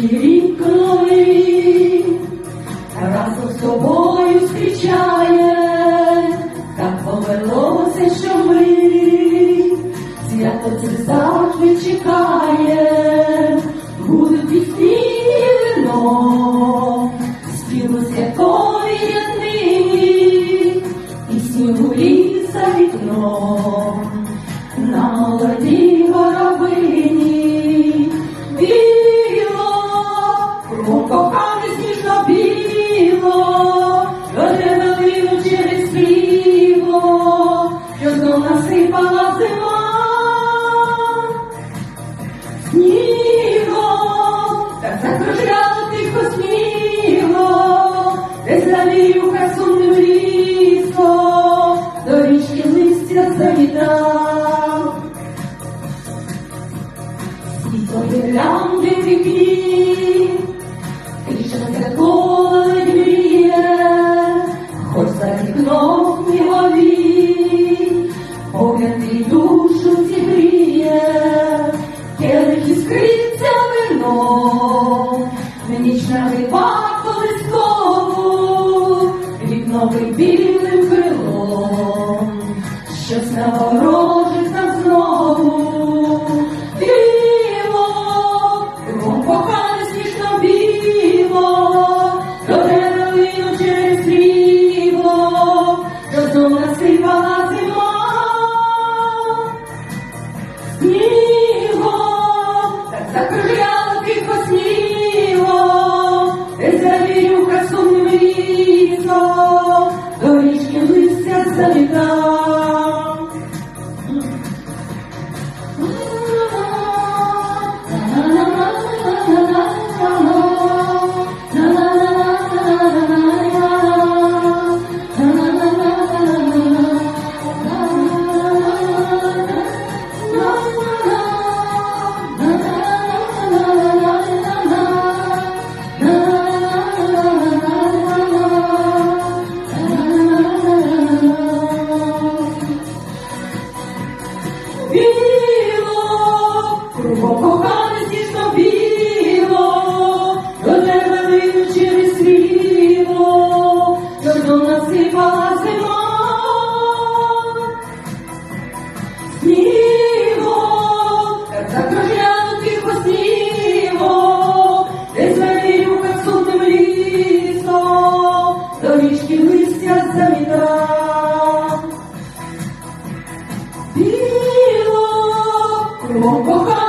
Дівінької разом з тобою зустрічає, так повелося, що ми, свято це завжди чекає, будуть вино, співу святої і снігу ліса вікно, на молоді горобині. Вікно білим крилом, щось наворожить знов насипала зима. Снігом, так закружляло тихо снігом, де завірюха сумним лісом, до річки листя завітав. До річки листя замітав. Біло, кругом кохане